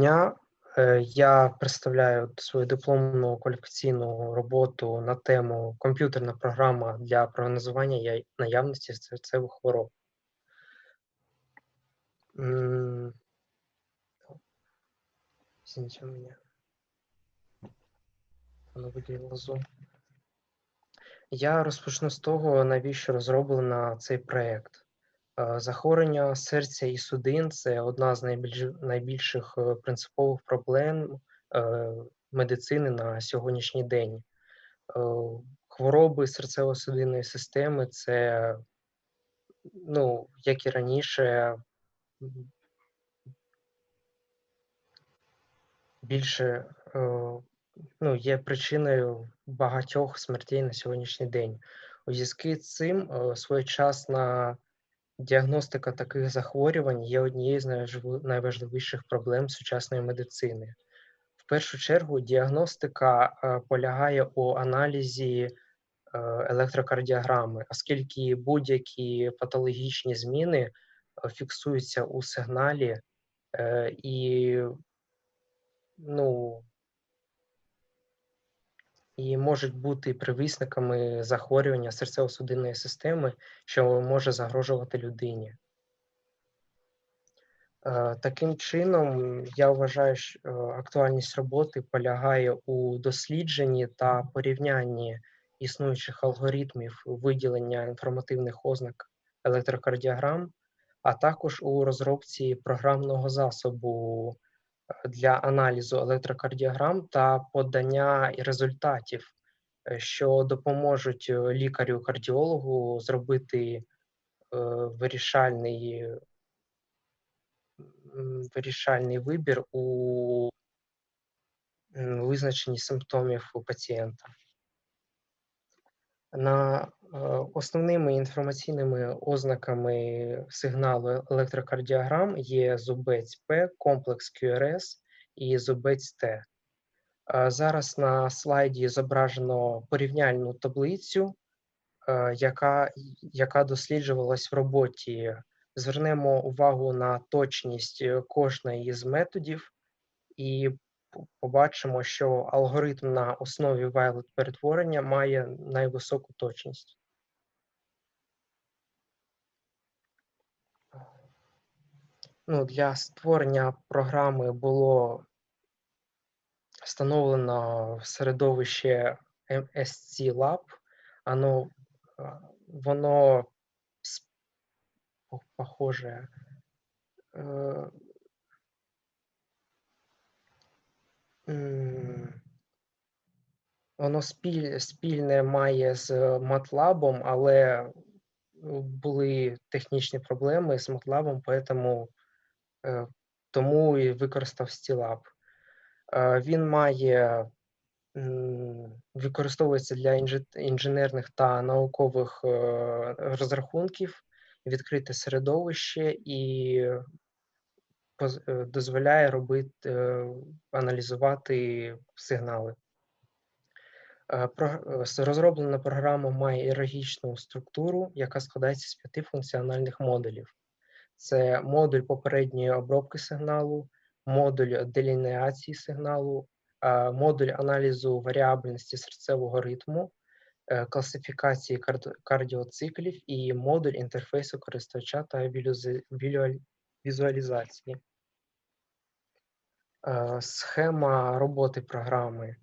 дня. Е, я представляю свою дипломну кваліфікаційну роботу на тему комп'ютерна програма для прогнозування наявності серцевих хвороб. Извините меня. Воно виділило Zoom. Я розпочну з того, навіщо розроблена цей проєкт. Е, захворювання серця і судин це одна з найбільш, найбільших е, принципових проблем е, медицини на сьогоднішній день. Хвороби серцево-судинної системи це, ну, як і раніше, більше ну, є причиною багатьох смертей на сьогоднішній день. У зв'язку з цим своєчасна Діагностика таких захворювань є однією з найважливіших проблем сучасної медицини. В першу чергу, діагностика е, полягає у аналізі е, електрокардіограми, оскільки будь-які патологічні зміни е, фіксуються у сигналі і ну, і можуть бути привисниками захворювання серцево-судинної системи, що може загрожувати людині. Е, таким чином, я вважаю, що е, актуальність роботи полягає у дослідженні та порівнянні існуючих алгоритмів виділення інформативних ознак електрокардіограм, а також у розробці програмного засобу для аналізу електрокардіограм та подання результатів, е, що допоможуть е, лікарю-кардіологу зробити е, вирішальний вирішальний вибір у визначенні симптомів у пацієнта. На Основними інформаційними ознаками сигналу електрокардіограм є зубець П, комплекс QRS і зубець Т. Зараз на слайді зображено порівняльну таблицю, яка яка досліджувалась в роботі. Звернемо увагу на точність кожної з методів і побачимо, що алгоритм на основі вайлет перетворення має найвисоку точність. Ну, для створення програми було встановлено середовище MSC Lab. Оно, воно похоже. Е, воно спіль, спільне має з MATLAB, але були технічні проблеми з MATLAB, тому тому і використав Stylab. Е, він має використовується для інженерних та наукових е, розрахунків, відкрите середовище і дозволяє робити аналізувати сигнали. Розроблена програма має ієрархічну структуру, яка складається з п'яти функціональних модулів це модуль попередньої обробки сигналу, модуль делінеації сигналу, модуль аналізу варіабельності серцевого ритму, е, класифікації кардіоциклів і модуль інтерфейсу користувача та візуалізації. Е, схема роботи програми.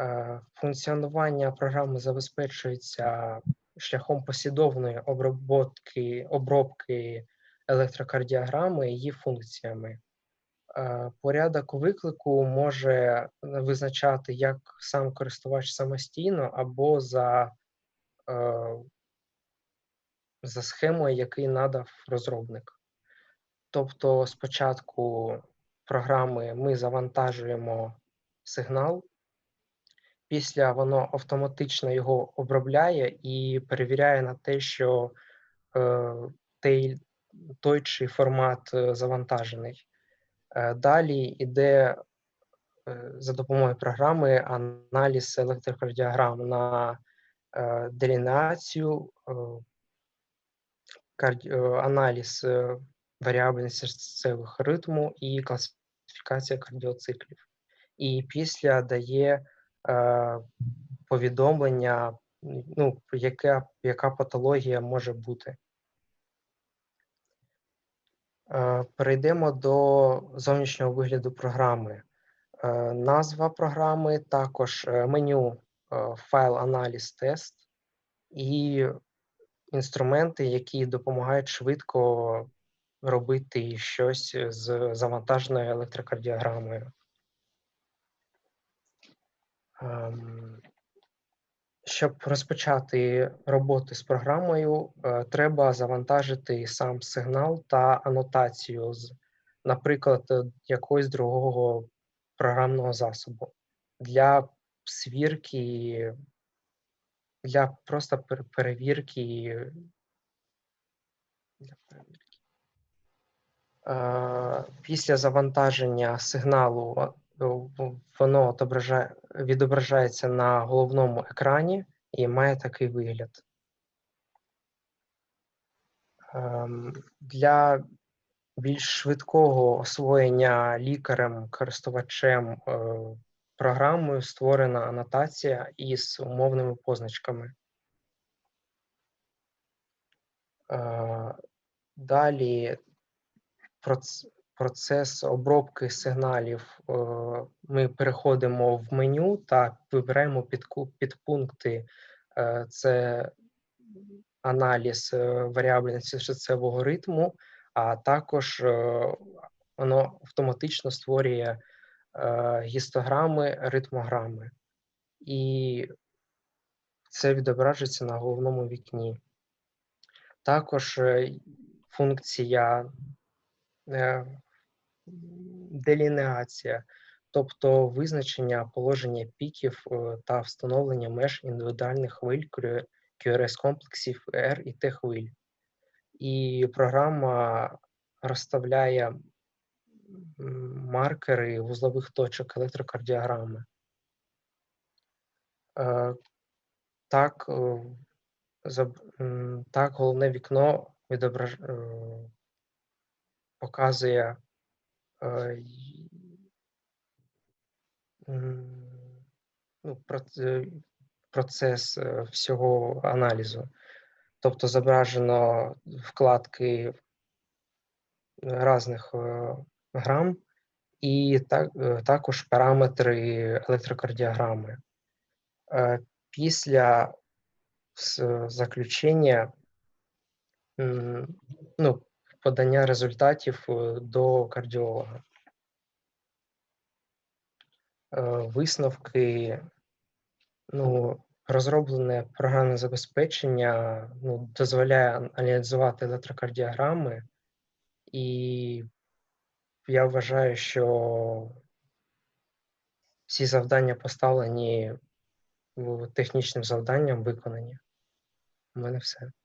Е, функціонування програми забезпечується шляхом послідовної обробки обробки електрокардіограми її функціями. Е, порядок виклику може визначати як сам користувач самостійно або за е, за схемою, який надав розробник. Тобто, спочатку програми ми завантажуємо сигнал, після воно автоматично його обробляє і перевіряє на те, що е, той той чи формат е, завантажений. Е, далі йде е, за допомогою програми аналіз електрокардіограм на делінацію, аналіз варіабельності серцевих ритму і класифікація кардіоциклів. І після дає повідомлення, ну, яка, яка патологія може бути. Е, Перейдемо до зовнішнього вигляду програми. Е, Назва програми, також е, меню файл аналіз тест і інструменти, які допомагають швидко робити щось з завантаженою електрокардіограмою. Ем, Щоб розпочати роботу з програмою, е, треба завантажити сам сигнал та анотацію з, наприклад, е, якогось другого програмного засобу для свірки, для просто перевірки. Е, Після завантаження сигналу воно отображає, відображається на головному екрані і має такий вигляд. Ем, Для більш швидкого освоєння лікарем, користувачем е, програмою створена анотація із умовними позначками. Е, Далі процес обробки сигналів. е, Ми переходимо в меню та вибираємо підпункти. Е, Це аналіз е, варіабельності серцевого ритму, а також воно автоматично створює гістограми, ритмограми. І це відображується на головному вікні. Також функція делінеація, тобто визначення положення піків е, та встановлення меж індивідуальних хвиль QRS-комплексів R і T хвиль. І програма розставляє маркери вузлових точок електрокардіограми. Е, Так, е, так головне вікно відображ... показує ну, процес е, всього аналізу. Тобто зображено вкладки різних е, грам і так, е, також параметри електрокардіограми. Е, Після заключення ну, подання результатів е, до кардіолога. Е, Висновки, ну, розроблене програмне забезпечення ну, дозволяє аналізувати електрокардіограми, і я вважаю, що всі завдання поставлені технічним завданням виконані. У мене все.